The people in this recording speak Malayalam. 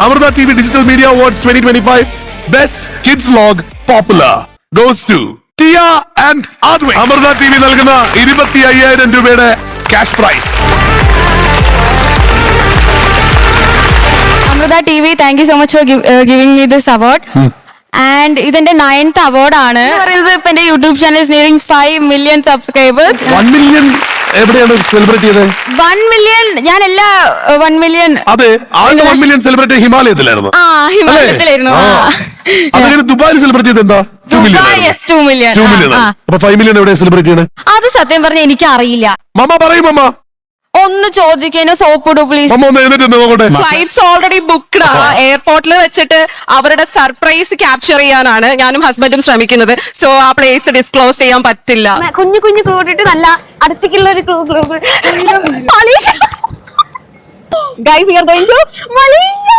Amrita T V digital media awards twenty twenty five best kids vlog popular goes to Tiya and Advay Amrita T V നൽകുന്ന ഇരുപത്തി അയ്യായിരം രൂപയുടെ cash prize Amrita T V thank you so much for giving me this award and ഇതിന്റെ നയൻത് അവാർഡ് ആണ്. പറയുന്നത് ഇപ്പൊ എന്റെ YouTube channel nearing five million subscribers one million എവിടെയാണ് സെലിബ്രേറ്റ് ചെയ്തത് വൺ മില്യൺ ഞാൻ എല്ലാ വൺ മില്യൺ അതെ ആദ്യത്തെ വൺ മില്യൺ സെലിബ്രേറ്റ് ഹിമാലയത്തിലായിരുന്നു. ആ ഹിമാലയത്തിലായിരുന്നു. ആ. അതെങ്ങനെ ദുബായിൽ സെലിബ്രേറ്റ് ചെയ്ത് എന്താ? Two Dubai million yes two million two million അപ്പൊ ഫൈവ് മില്യൺ എവിടെ സെലിബ്രേറ്റ് ചെയ്യണേ? അത് സത്യം പറഞ്ഞ എനിക്ക് അറിയില്ല മമ്മ പറയും മമ്മ. ഒന്ന് ചോദിക്കാനോ സോപ്പ് ഇടൂ പ്ലീസ് അമ്മ ഒന്ന് എഴുന്നേറ്റ് നിന്ന് നോക്കട്ടെ. ഫ്ലൈറ്റ്സ് ഓൾറെഡി ബുക്ക്ഡ് ആ. എയർപോർട്ടിൽ വെച്ചിട്ട് അവരുടെ സർപ്രൈസ് ക്യാപ്ചർ ചെയ്യാനാണ് ഞാനും ഹസ്ബൻഡും ശ്രമിക്കുന്നത്. സോ ആ പ്ലേസ് ഡിസ്ക്ലോസ് ചെയ്യാൻ പറ്റില്ല. കുഞ്ഞു കുഞ്ഞു ക്ലൂ ഇട്ടിട്ട് നല്ല അടുത്തേക്കുള്ള ഒരു clue clue Malaysia guys you are going to Malaysia